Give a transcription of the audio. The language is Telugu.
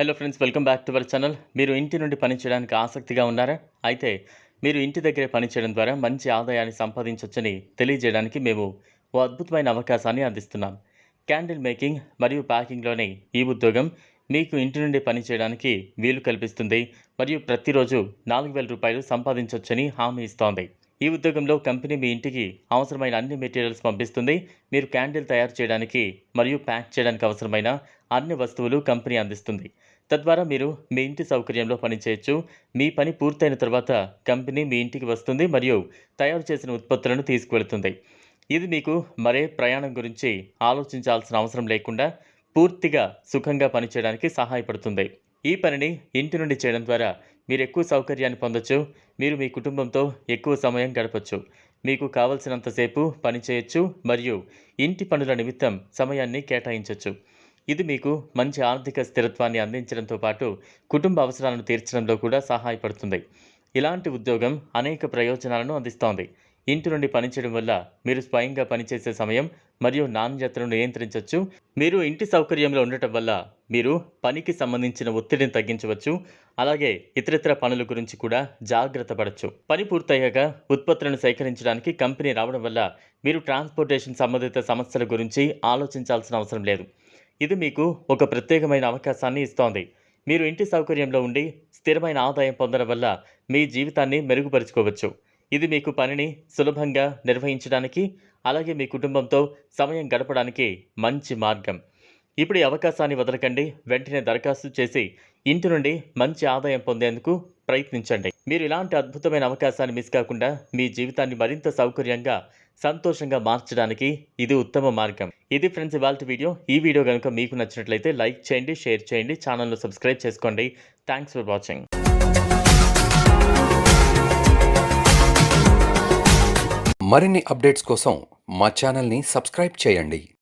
Hello friends welcome back to our channel మీరు ఇంటి నుండి పని చేయడానికి ఆసక్తిగా ఉన్నారా? అయితే మీరు ఇంటి దగ్గరే పని చేయడం ద్వారా మంచి ఆదాయాన్ని సంపాదించవచ్చని తెలియజేయడానికి మేము ఓ అద్భుతమైన అవకాశాన్ని అందిస్తున్నాం. క్యాండిల్ మేకింగ్ మరియు ప్యాకింగ్లోని ఈ ఉద్యోగం మీకు ఇంటి నుండి పని చేయడానికి వీలు కల్పిస్తుంది మరియు ప్రతిరోజు నాలుగు వేల రూపాయలు సంపాదించవచ్చని హామీ ఇస్తోంది. ఈ ఉద్యోగంలో కంపెనీ మీ ఇంటికి అవసరమైన అన్ని మెటీరియల్స్ పంపిస్తుంది. మీరు క్యాండిల్ తయారు చేయడానికి మరియు ప్యాక్ చేయడానికి అవసరమైన అన్ని వస్తువులు కంపెనీ అందిస్తుంది. తద్వారా మీరు మీ ఇంటి సౌకర్యంలో పనిచేయచ్చు. మీ పని పూర్తయిన తర్వాత కంపెనీ మీ ఇంటికి వస్తుంది మరియు తయారు చేసిన ఉత్పత్తులను తీసుకువెళుతుంది. ఇది మీకు మరే ప్రయాణం గురించి ఆలోచించాల్సిన అవసరం లేకుండా పూర్తిగా సుఖంగా పనిచేయడానికి సహాయపడుతుంది. ఈ పనిని ఇంటి నుండి చేయడం ద్వారా మీరు ఎక్కువ సౌకర్యాన్ని పొందొచ్చు. మీరు మీ కుటుంబంతో ఎక్కువ సమయం గడపచ్చు. మీకు కావలసినంతసేపు పని చేయొచ్చు మరియు ఇంటి పనుల నిమిత్తం సమయాన్ని కేటాయించవచ్చు ఇది మీకు మంచి ఆర్థిక స్థిరత్వాన్ని అందించడంతో పాటు కుటుంబ అవసరాలను తీర్చడంలో కూడా సహాయపడుతుంది. ఇలాంటి ఉద్యోగం అనేక ప్రయోజనాలను అందిస్తోంది. ఇంటి నుండి పనిచేయడం వల్ల మీరు స్వయంగా పనిచేసే సమయం మరియు నాణ్యతను నియంత్రించవచ్చు. మీరు ఇంటి సౌకర్యంలో ఉండటం వల్ల మీరు పనికి సంబంధించిన ఒత్తిడిని తగ్గించవచ్చు. అలాగే ఇతరితర పనుల గురించి కూడా జాగ్రత్త పడవచ్చు. పని పూర్తయ్యాక ఉత్పత్తులను సేకరించడానికి కంపెనీ రావడం వల్ల మీరు ట్రాన్స్పోర్టేషన్ సంబంధిత సమస్యల గురించి ఆలోచించాల్సిన అవసరం లేదు. ఇది మీకు ఒక ప్రత్యేకమైన అవకాశాన్ని ఇస్తోంది. మీరు ఇంటి సౌకర్యంలో ఉండి స్థిరమైన ఆదాయం పొందడం వల్ల మీ జీవితాన్ని మెరుగుపరుచుకోవచ్చు. ఇది మీకు పనిని సులభంగా నిర్వహించడానికి అలాగే మీ కుటుంబంతో సమయం గడపడానికి మంచి మార్గం. ఇప్పుడు ఈ అవకాశాన్ని వదలకండి. వెంటనే దరఖాస్తు చేసి ఇంటి నుండి మంచి ఆదాయం పొందేందుకు ప్రయత్నించండి. మీరు ఇలాంటి అద్భుతమైన అవకాశాన్ని మిస్ కాకుండా మీ జీవితాన్ని మరింత సౌకర్యంగా సంతోషంగా మార్చడానికి ఇది ఉత్తమ మార్గం. ఇది ఫ్రెండ్స్ ఇవాళ వీడియో. ఈ వీడియో కనుక మీకు నచ్చినట్లయితే లైక్ చేయండి షేర్ చేయండి ఛానల్ను సబ్స్క్రైబ్ చేసుకోండి. Thanks for watching. మరిన్ని అప్డేట్స్ కోసం మా ఛానల్ని సబ్స్క్రైబ్ చేయండి.